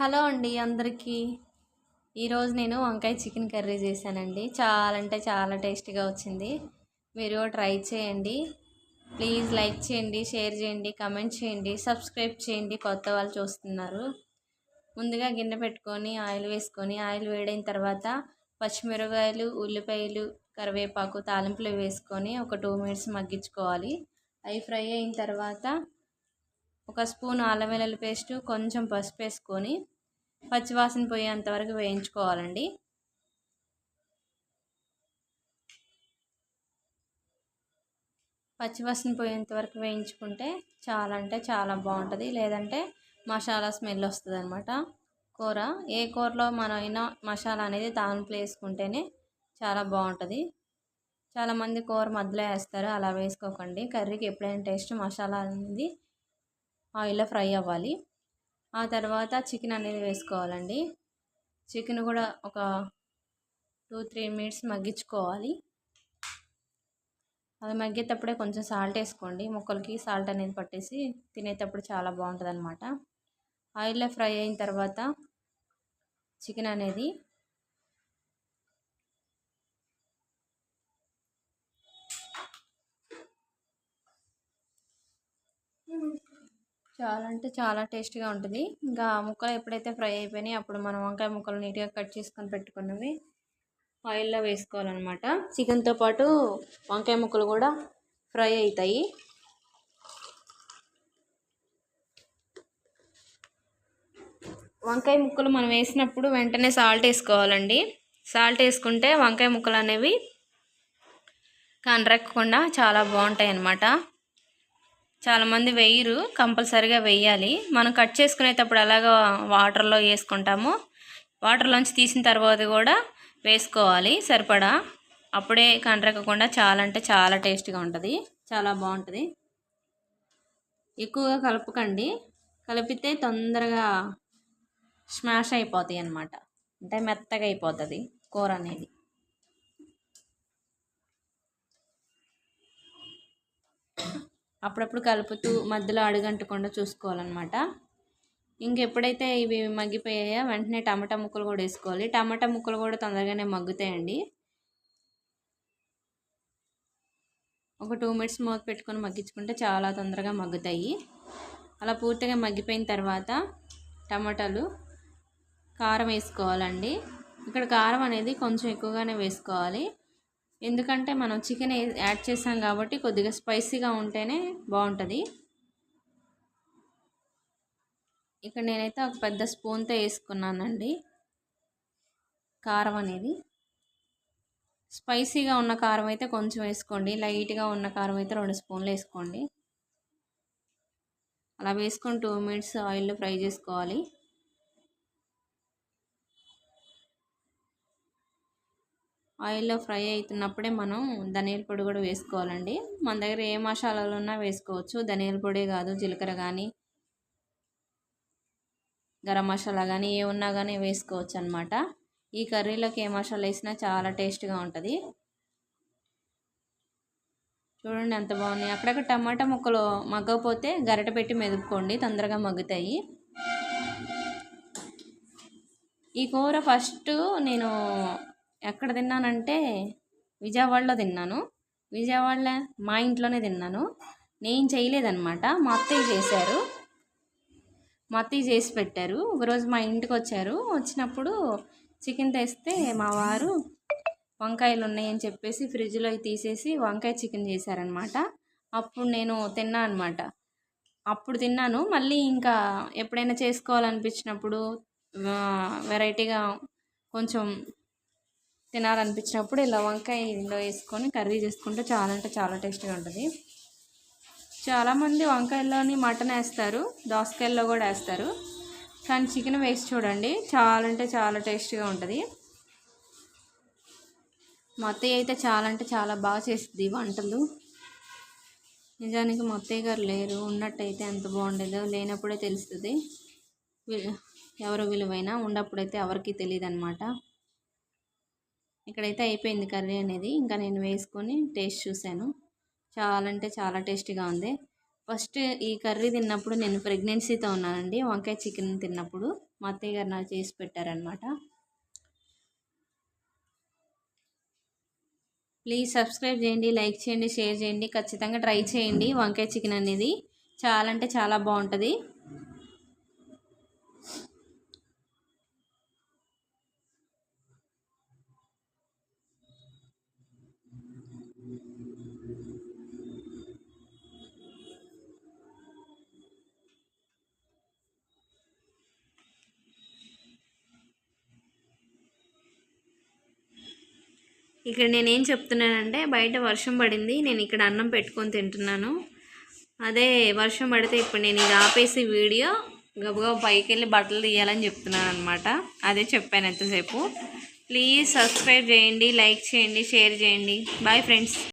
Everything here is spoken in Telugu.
హలో అండి అందరికీ. ఈరోజు నేను వంకాయ చికెన్ కర్రీ చేశానండి. చాలా అంటే చాలా టేస్టీగా వచ్చింది. మీరు ట్రై చేయండి. ప్లీజ్ లైక్ చేయండి షేర్ చేయండి కమెంట్ చేయండి సబ్స్క్రైబ్ చేయండి. కొత్త వాళ్ళు చూస్తున్నారు. ముందుగా గిన్నె పెట్టుకొని ఆయిల్ వేసుకొని ఆయిల్ వేడైన తర్వాత పచ్చిమిరపకాయలు ఉల్లిపాయలు కరివేపాకు తాలింపులు వేసుకొని ఒక టూ మినిట్స్ మగ్గించుకోవాలి. అవి ఫ్రై అయిన తర్వాత ఒక స్పూన్ అల్లం వెల్లుల్లి పేస్టు కొంచెం పసుపు వేసుకొని పచ్చివాసన పోయేంత వరకు వేయించుకోవాలండి. పచ్చివాసన పోయేంత వరకు వేయించుకుంటే చాలా అంటే చాలా బాగుంటుంది. లేదంటే మసాలా స్మెల్ వస్తుంది అనమాట కూర ఏ కూరలో మనం అయినా మసాలా అనేది తాలింపులు వేసుకుంటేనే చాలా బాగుంటుంది. చాలామంది కూర మధ్యలో వేస్తారు అలా వేసుకోకండి. కర్రీకి ఎప్పుడైనా టేస్ట్ మసాలా అనేది ఆయిల్లో ఫ్రై అవ్వాలి. ఆ తర్వాత చికెన్ అనేది వేసుకోవాలండి. చికెన్ కూడా ఒక టూ త్రీ మినిట్స్ మగ్గించుకోవాలి. అది మగ్గేటప్పుడే కొంచెం సాల్ట్ వేసుకోండి. ముక్కలకి సాల్ట్ అనేది పట్టేసి తినేటప్పుడు చాలా బాగుంటుంది అనమాట ఆయిల్లో ఫ్రై అయిన తర్వాత చికెన్ అనేది చాలా అంటే చాలా టేస్టీగా ఉంటుంది. ఇంకా ముక్కలు ఎప్పుడైతే ఫ్రై అయిపోయినాయి అప్పుడు మనం వంకాయ ముక్కలు నీట్గా కట్ చేసుకొని పెట్టుకున్నవి ఆయిల్లో వేసుకోవాలన్నమాట. చికెన్తో పాటు వంకాయ ముక్కలు కూడా ఫ్రై అవుతాయి వంకాయ ముక్కలు మనం వేసినప్పుడు వెంటనే సాల్ట్ వేసుకోవాలండి. సాల్ట్ వేసుకుంటే వంకాయ ముక్కలు అనేవి కండ్రక్కకుండా చాలా బాగుంటాయి అన్నమాట చాలామంది వేయరు కంపల్సరిగా వేయాలి. మనం కట్ చేసుకునేటప్పుడు అలాగా వాటర్లో వేసుకుంటాము. వాటర్లోంచి తీసిన తర్వాత కూడా వేసుకోవాలి సరిపడా. అప్పుడే కండ్రకకుండా చాలా అంటే చాలా టేస్ట్గా ఉంటుంది. చాలా బాగుంటుంది. ఎక్కువగా కలపకండి. కలిపితే తొందరగా స్మాష్ అయిపోతాయి అన్నమాట అంటే మెత్తగా అయిపోతుంది కూర అనేది. అప్పుడప్పుడు కలుపుతూ మధ్యలో అడుగంటకుండా చూసుకోవాలన్నమాట. ఇంకెప్పుడైతే ఇవి మగ్గిపోయాయో వెంటనే టమాటా ముక్కలు కూడా వేసుకోవాలి. టమాటా ముక్కలు కూడా తొందరగానే మగ్గుతాయండి. ఒక టూ మినిట్స్ మూత పెట్టుకొని మగ్గించుకుంటే చాలా తొందరగా మగ్గుతాయి. అలా పూర్తిగా మగ్గిపోయిన తర్వాత టమాటాలు కారం వేసుకోవాలండి. ఇక్కడ కారం అనేది కొంచెం ఎక్కువగానే వేసుకోవాలి. ఎందుకంటే మనం చికెన్ యాడ్ చేసాం కాబట్టి కొద్దిగా స్పైసీగా ఉంటేనే బాగుంటుంది. ఇక్కడ నేనైతే ఒక పెద్ద స్పూన్తో వేసుకున్నానండి. కారం అనేది. స్పైసీగా ఉన్న కారం అయితే కొంచెం వేసుకోండి. లైట్గా ఉన్న కారం అయితే రెండు స్పూన్లు వేసుకోండి. అలా వేసుకొని టూ మినిట్స్ ఆయిల్లో ఫ్రై చేసుకోవాలి. ఆయిల్లో ఫ్రై అవుతున్నప్పుడే మనం ధనియాల పొడి కూడా వేసుకోవాలండి. మన దగ్గర ఏ మసాలాలు ఉన్నా వేసుకోవచ్చు. ధనియాల పొడి కాదు జీలకర్ర కానీ గరం మసాలా కానీ ఏ ఉన్నా కానీ వేసుకోవచ్చు అనమాట ఈ కర్రీలోకి ఏ మసాలా వేసినా చాలా టేస్ట్గా ఉంటుంది. చూడండి ఎంత బాగున్నాయి. అక్కడక్కడ టమాటా ముక్కలు మగ్గకపోతే గరిట పెట్టి మెదుపుకోండి తొందరగా మగ్గుతాయి. ఈ కూర ఫస్ట్ నేను ఎక్కడ తిన్నానంటే విజయవాడలో తిన్నాను. విజయవాడలో మా ఇంట్లోనే తిన్నాను. నేను చేయలేదన్నమాట. మా అత్తయ్య చేశారు. మా అత్తయ్య చేసి పెట్టారు. ఒకరోజు మా ఇంటికి వచ్చారు. వచ్చినప్పుడు చికెన్ తెస్తే మా వారు వంకాయలు ఉన్నాయని చెప్పేసి ఫ్రిడ్జ్లో తీసేసి వంకాయ చికెన్ చేశారనమాట అప్పుడు నేను తిన్నా అనమాట అప్పుడు తిన్నాను. మళ్ళీ ఇంకా ఎప్పుడైనా చేసుకోవాలనిపించినప్పుడు వెరైటీగా కొంచెం తినాలనిపించినప్పుడు ఇలా వంకాయ ఇందులో వేసుకొని కర్రీ చేసుకుంటే చాలా అంటే చాలా టేస్టీగా ఉంటుంది. చాలామంది వంకాయల్లోని మటన్ వేస్తారు దోసకాయల్లో కూడా వేస్తారు. కానీ చికెన్ వేసి చూడండి చాలా అంటే చాలా టేస్టీగా ఉంటుంది. మా అత్తయ్య అయితే చాలా అంటే చాలా బాగా చేస్తుంది వంటలు. నిజానికి మా అత్తయ్య గారు లేరు ఉన్నట్టయితే ఎంత బాగుండేదో లేనప్పుడే తెలుస్తుంది. ఎవరు విలువైనా ఉన్నప్పుడైతే ఎవరికి తెలియదు అనమాట ఇక్కడైతే అయిపోయింది కర్రీ అనేది. ఇంకా నేను వేసుకొని టేస్ట్ చూశాను. చాలా అంటే చాలా టేస్టీగా ఉంది. ఫస్ట్ ఈ కర్రీ తిన్నప్పుడు నేను ప్రెగ్నెన్సీతో ఉన్నానండి. వంకాయ చికెన్ తిన్నప్పుడు మా అత్తయ్య గారు నాకు చేసి పెట్టారనమాట ప్లీజ్ సబ్స్క్రైబ్ చేయండి లైక్ చేయండి షేర్ చేయండి. ఖచ్చితంగా ట్రై చేయండి వంకాయ చికెన్ అనేది. చాలా అంటే చాలా బాగుంటుంది. ఇక్కడ నేనేం చెప్తున్నానంటే బయట వర్షం పడింది నేను ఇక్కడ అన్నం పెట్టుకొని తింటున్నాను. అదే వర్షం పడితే ఇప్పుడు నేను ఇది ఆపేసి వీడియో గబగబా పైకి వెళ్ళి బట్టలు తీయాలని చెప్తున్నాను అనమాట అదే చెప్పాను ఎంతసేపు. ప్లీజ్ సబ్స్క్రైబ్ చేయండి లైక్ చేయండి షేర్ చేయండి. Bye friends.